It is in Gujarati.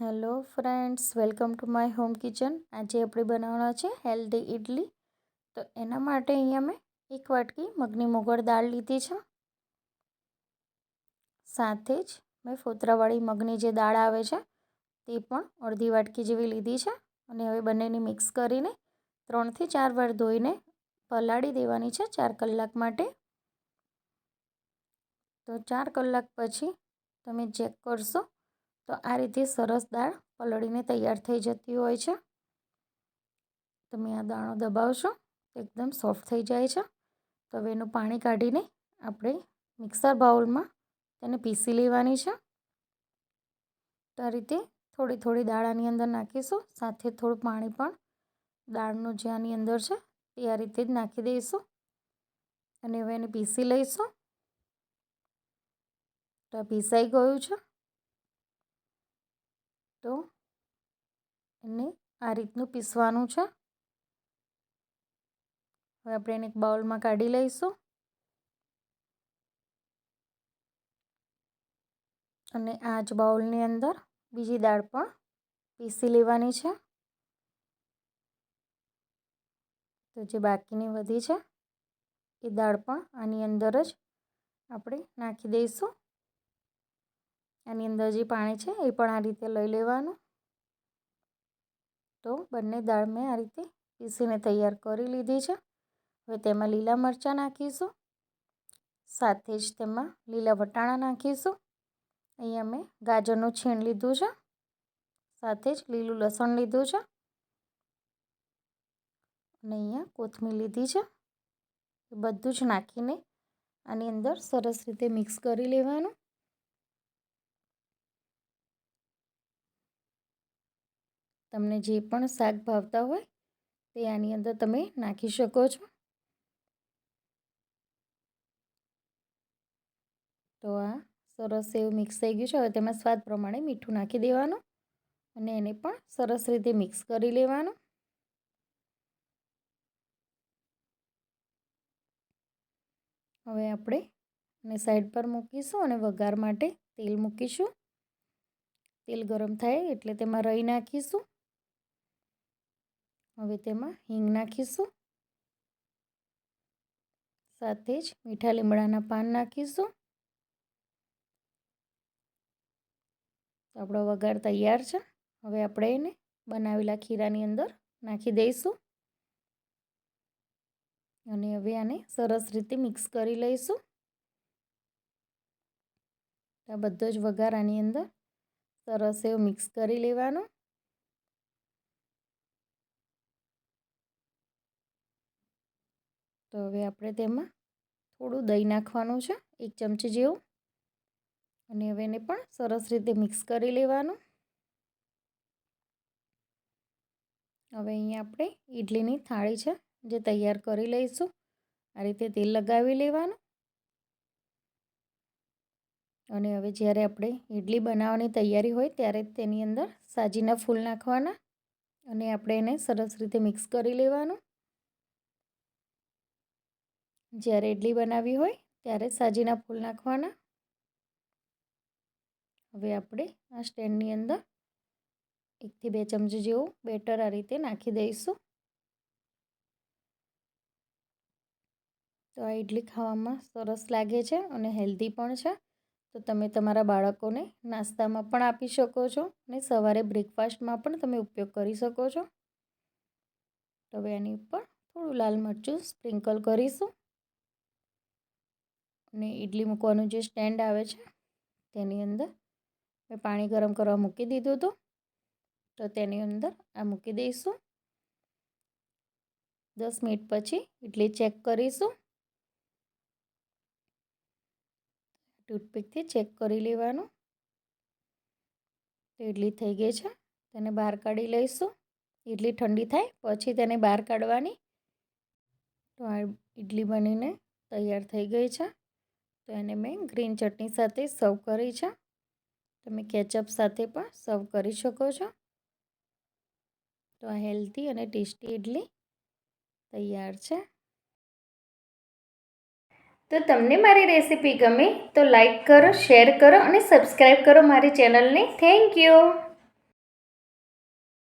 Hello friends, welcome to my home kitchen. આજે આપણે બનાવવાના છે હેલ્ધી ઇડલી તો એના માટે અહીંયા મેં એક વાટકી મગની મોગળ દાળ લીધી છે. સાથે જ મેં ફોતરાવાળી મગની જે દાળ આવે છે, તે પણ અડધી વાટકી જેવી લીધી છે. અને હવે બંનેની મિક્સ કરીને ત્રણથી ચાર વાર ધોઈને પલાળી દેવાની છે ચાર કલાક માટે. તો ચાર કલાક પછી તમે ચેક કરશો તો આ રીતે સરસ દાળ પલળીને તૈયાર થઈ જતી હોય છે. તમે આ દાણો દબાવશો, એકદમ સોફ્ટ થઈ જાય છે. તો હવે એનું પાણી કાઢીને આપણે મિક્સર બાઉલમાં તેને પીસી લેવાની છે. તો આ રીતે થોડી થોડી દાળ આની અંદર નાખીશું, સાથે થોડું પાણી પણ દાળનું જે આની અંદર છે તે આ રીતે જ નાખી દઈશું. અને હવે એને પીસી લઈશું. તો પીસાઈ ગયું છે. તો એને આ રીતનું પીસવાનું છે. હવે આપણે એને એક બાઉલમાં કાઢી લઈશું. અને આ જ બાઉલની અંદર બીજી દાળ પણ પીસી લેવાની છે. તો જે બાકીની વધી છે, એ દાળ પણ આની અંદર જ આપણે નાખી દઈશું. આની અંદર જે પાણી છે એ પણ આ રીતે લઈ લેવાનું. તો બંને દાળ મેં આ રીતે પીસીને તૈયાર કરી લીધી છે. હવે તેમાં લીલા મરચાં નાખીશું. સાથે જ તેમાં લીલા વટાણા નાખીશું. અહીંયા મેં ગાજરનું છીણ લીધું છે. સાથે જ લીલું લસણ લીધું છે. અને અહીંયા કોથમીર લીધી છે. બધું જ નાખીને આની અંદર સરસ રીતે મિક્સ કરી લેવાનું. તમને જે પણ શાક ભાવતા હોય, તે આની અંદર તમે નાખી શકો છો. તો આ સરસ એવું મિક્સ થઈ ગયું છે. હવે તેમાં સ્વાદ પ્રમાણે મીઠું નાખી દેવાનું અને એને પણ સરસ રીતે મિક્સ કરી લેવાનું. હવે આપણે અને સાઈડ પર મૂકીશું અને વઘાર માટે તેલ મૂકીશું. તેલ ગરમ થાય એટલે તેમાં રહી નાખીશું. હવે તેમાં હિંગ નાખીશું. સાથે જ મીઠા લીમડાના પાન નાખીશું. આપણો વઘાર તૈયાર છે. હવે આપણે એને બનાવેલા ખીરાની અંદર નાખી દઈશું. અને હવે આને સરસ રીતે મિક્સ કરી લઈશું. આ બધો જ વઘાર આની અંદર સરસ એવો મિક્સ કરી લેવાનું. તો હવે આપણે તેમાં થોડું દહીં નાખવાનું છે, એક ચમચી જેવું. અને હવે એને પણ સરસ રીતે મિક્સ કરી લેવાનું. હવે અહીંયા આપણે ઇડલીની થાળી છે, જે તૈયાર કરી લઈશું. આ રીતે તેલ લગાવી લેવાનું. અને હવે જ્યારે આપણે ઇડલી બનાવવાની તૈયારી હોય, ત્યારે તેની અંદર સાજીના ફૂલ નાખવાના. અને આપણે એને સરસ રીતે મિક્સ કરી લેવાનું. જ્યારે ઇડલી બનાવી હોય, ત્યારે સાજીના ફૂલ નાખવાના. હવે આપણે આ સ્ટેન્ડની અંદર એકથી બે ચમચી જેવું બેટર આ રીતે નાખી દઈશું. તો આ ઇડલી ખાવામાં સરસ લાગે છે અને હેલ્ધી પણ છે. તો તમે તમારા બાળકોને નાસ્તામાં પણ આપી શકો છો અને સવારે બ્રેકફાસ્ટમાં પણ તમે ઉપયોગ કરી શકો છો. તો હવે એની ઉપર થોડું લાલ મરચું સ્પ્રિંકલ કરીશું. અને ઇડલી મૂકવાનું જે સ્ટેન્ડ આવે છે, તેની અંદર મેં પાણી ગરમ કરવા મૂકી દીધું હતું. તો તેની અંદર આ મૂકી દઈશું. દસ મિનિટ પછી ઇડલી ચેક કરીશું. ટૂથપીકથી ચેક કરી લેવાનું. તો ઇડલી થઈ ગઈ છે, તેને બહાર કાઢી લઈશું. ઇડલી ઠંડી થાય, પછી તેને બહાર કાઢવાની. તો આ ઇડલી બનીને તૈયાર થઈ ગઈ છે. તો એને મેં ગ્રીન ચટણી સાથે સર્વ કરી છે. તમે કેચઅપ સાથે પણ સર્વ કરી શકો છો. તો આ હેલ્ધી અને ટેસ્ટી ઇડલી તૈયાર છે. તો તમને મારી રેસીપી ગમે તો લાઈક કરો, શેર કરો અને સબસ્ક્રાઈબ કરો મારી ચેનલને. Thank you.